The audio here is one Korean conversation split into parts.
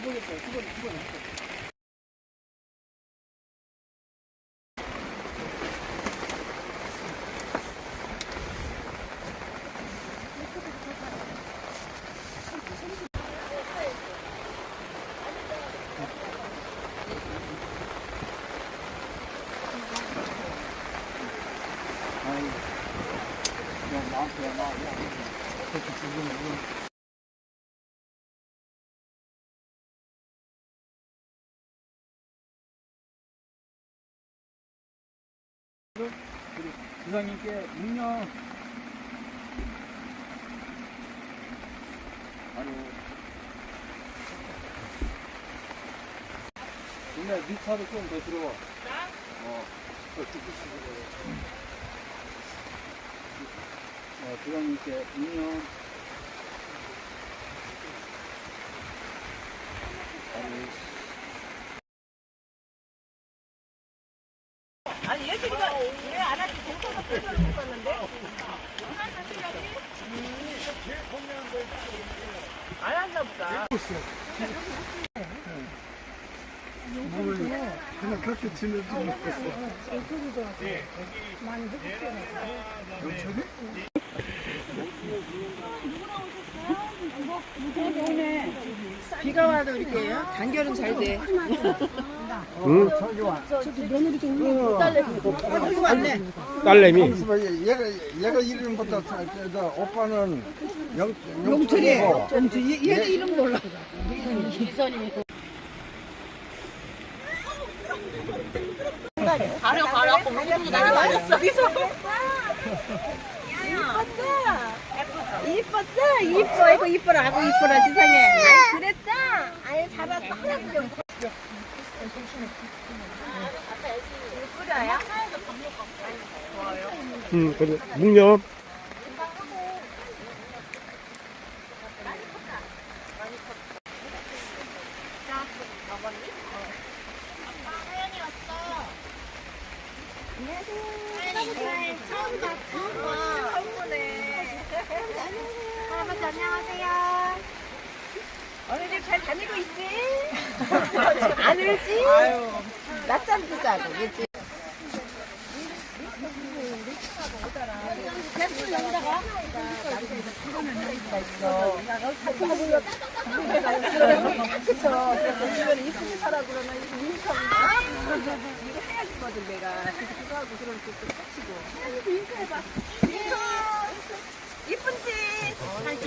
두 번이었어요. 두 번이, 두 번이. 부장님께 묵념 아유. 근데 네 차도 좀 더 들어와. 어, 더쭉 어, 부장님께 묵념 아유 아니 왜안 하지? 공통가 표정을 못 봤는데? 안 한다 보다. 그냥 그렇게 지내지 못했어 비가 와도 이렇게 단결은 잘 돼. 딸내미 왔네. 딸내미? 얘가 얘가 이름부터 저, 저, 저, 오빠는 영 용철이. 영철이고. 얘, 얘도 이름 몰라. 가려 가려 공주도 날아다녔어. 이뻤어? 이뻐 이거 이뻐라 하고 이뻐라 세상에. 아이 그랬다. 아이 잘했다. 하나도 좀. 음, 그래. 묵념. 처음 보네. 할아버지 안녕하세요. 어린이집 있지? 안 울지? 낮잠 주자고, 그치? 그쵸. 이거는 이쁘게 살아 그러면 민감이야. 이거 해야지 거든 내가. 그래서 그거 하고 그런 터치고. 민서 해봐.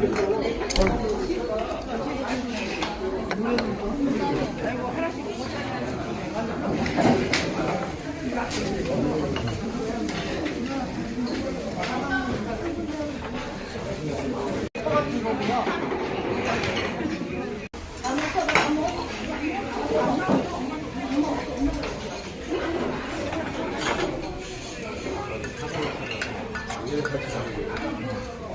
이렇게 같이 가는 거예요.